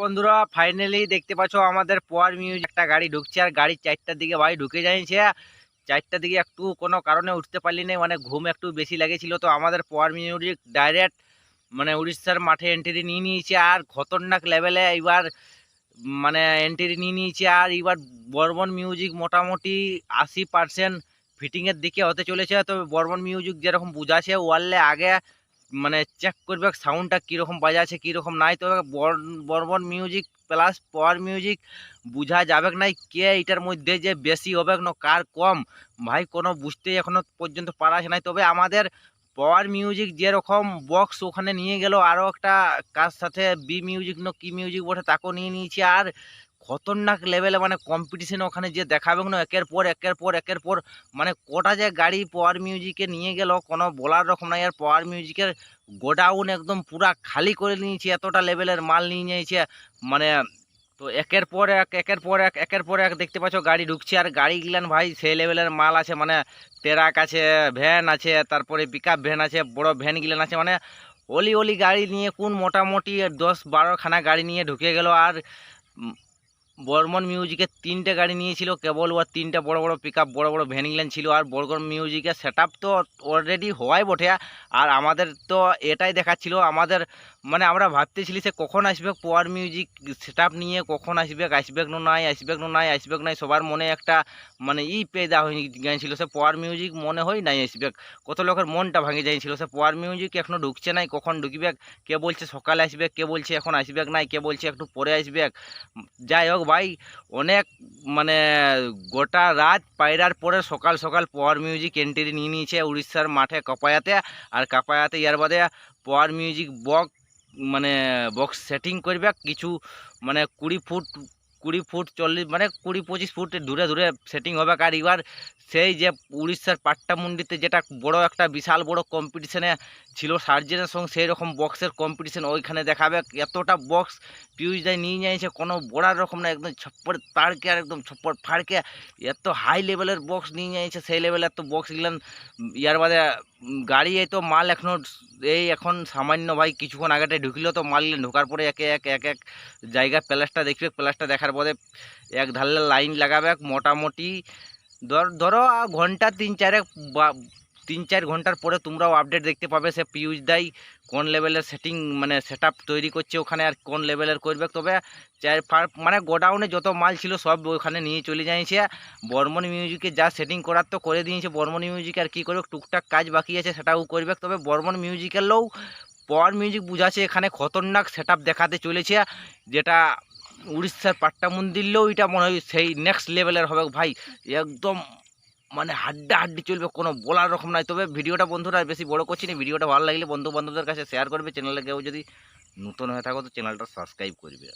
বন্ধুরা ফাইনালি দেখতে পাচ্ছ আমাদের পোয়ার মিউজিক। একটা গাড়ি ঢুকছে আর গাড়ি চারটার দিকে ভাই ঢুকে যাইছে চারটার দিকে একটু কোনো কারণে উঠতে পারলি না মানে ঘুম একটু বেশি লেগেছিল। তো আমাদের পোয়ার মিউজিক ডাইরেক্ট মানে উড়িষ্যার মাঠে এন্ট্রি নিয়ে নিয়েছে আর খতরনাক লেভেলে এবার মানে এন্ট্রি নিয়ে নিয়েছে আর এবার বর্মন মিউজিক মোটামুটি আশি পার্সেন্ট ফিটিংয়ের দিকে হতে চলেছে। তো বর্মন মিউজিক যেরকম বুঝাছে ওয়ারলে আগে মানে চেক করবে সাউন্ডটা কীরকম বাজাচ্ছে, কীরকম নাই তবে বর- Burman music plus power music বোঝা যাবে নাই, কে এটার মধ্যে যে বেশি হবে না, কার কম, ভাই কোনো বুঝতেই এখনও পর্যন্ত পারা নাই। তবে আমাদের পাওয়ার মিউজিক যেরকম বক্স ওখানে নিয়ে গেল আরও একটা কার সাথে বি মিউজিক না কি মিউজিক বটে, তাকেও নিয়ে নিয়েছি। আর খতরনাক লেভেলে মানে কম্পিটিশন ওখানে যে দেখাবে না একের পর একের পর একের পর মানে কটা যে গাড়ি পাওয়ার মিউজিকে নিয়ে গেল, কোনো বলার রকম নাই। আর পাওয়ার মিউজিকের গোডাউন একদম পুরা খালি করে নিয়েছে, এতটা লেভেলের মাল নিয়ে নিয়েছে। মানে তো একের পর এক, একের পর এক, একের পর এক দেখতে পাচ্ছ গাড়ি ঢুকছে। আর গাড়ি গিলান ভাই, সেই লেভেলের মাল আছে মানে ট্রাক আছে ভ্যান আছে, তারপরে পিক ভ্যান আছে, বড় ভ্যান গিলান আছে। মানে অলি অলি গাড়ি নিয়ে কোন মোটামুটি দশ বারোখানা গাড়ি নিয়ে ঢুকে গেল। আর বর্মন মিউজিকের তিনটে গাড়ি নিয়েছিল, কেবল ওর তিনটে বড় বড় পিক আপ বড় বড় ভ্যানিগল্যান ছিল, আর বর্মন মিউজিকের সেট তো অলরেডি হওয়াই বটে। আর আমাদের তো এটাই দেখাচ্ছিল, আমাদের মানে আমরা ভাবতেছিলি সে কখন আসবে পাওয়ার মিউজিক সেট নিয়ে, কখন আসবে আসবে না নাই, আসবে না নাই, আসবে নাই, সবার মনে একটা মানে ই পেদা হয়ে গিয়েছিল সে পাওয়ার মিউজিক মনে হয় নাই আসবে। কত লোকের মনটা ভাঙে যাইছিল সে পাওয়ার মিউজিক এখনও ঢুকছে নাই, কখন ঢুকবে, কে বলছে সকালে আসবে, কে বলছে এখন আসবে নাই, কে বলছে একটু পরে আসবে। যাই হোক ভাই, অনেক মানে গোটা রাত পায়রার পরে সকাল সকাল পাওয়ার মিউজিক এন্ট্রি নিয়ে নিয়েছে উড়িষ্যার মাঠে কাপায়াতে, আর কাপায়াতে ইয়ার বাদে পাওয়ার মিউজিক বক্স মানে বক্স সেটিং করবে কিছু মানে কুড়ি ফুট কুড়ি ফুট চল্লিশ মানে কুড়ি পঁচিশ ফুট দূরে দূরে সেটিং হবে। আর এবার সেই যে উড়িষ্যার পাট্টামুন্ডিতে যেটা বড় একটা বিশাল বড় কম্পিটিশনে ছিল সার্জেনের সঙ্গে সেই রকম বক্সের কম্পিটিশন ওইখানে দেখাবে। এতটা বক্স পিউজ দেয় নিয়ে নিয়েছে, কোনো বড়ার রকম না, একদম ছপ্পর তাড়কে আর একদম ছপ্পর ফাড়কে এত হাই লেভেলের বক্স নিয়ে নিয়েছে, সেই লেভেলের এত বক্স গেলেন ইয়ার বাদে গাড়ি এই তো মাল এখনও এই এখন সামান্য ভাই কিছুক্ষণ আগেটা ঢুকলো, তো মাল ঢোকার পরে একে এক এক এক জায়গায় প্লাসটা দেখবে প্লাসটা দেখার পরে এক ধারলে লাইন লাগাবে মোটামুটি ধর, ধরো ঘণ্টা তিন চারেক তিন চার ঘণ্টার পরে তোমরাও আপডেট দেখতে পাবে সে পিউজ দাই কোন লেভেলের সেটিং মানে সেট তৈরি করছে ওখানে আর কোন লেভেলের করবে। তবে চার মানে গোডাউনে যত মাল ছিল সব ওখানে নিয়ে চলে যাইছে। বর্মন মিউজিকে যা সেটিং করার তো করে দিয়েছে। বর্মন মিউজিক আর কী করবে? টুকটাক কাজ বাকি আছে, সেটাও করবে। তবে বর্মন মিউজিকের লোক পাওয়ার মিউজিক বুঝাচ্ছে, এখানে খতরনাক সেট দেখাতে চলেছে। যেটা উড়িষ্যার পাট্টা মন্দিরলেও এটা মনে হয় সেই নেক্সট লেভেলের হবে। ভাই, একদম মানে হাড্ডা হাড্ডি চলবে, কোনো বলার রকম নাই। তবে ভিডিওটা বন্ধুরা বেশি বড় করছি না, ভিডিওটা ভালো লাগলে বন্ধু বান্ধবদের কাছে শেয়ার করবে চ্যানেলে কেউ যদি নতুন হয়ে থাকো তো চ্যানেলটা সাবস্ক্রাইব করবে।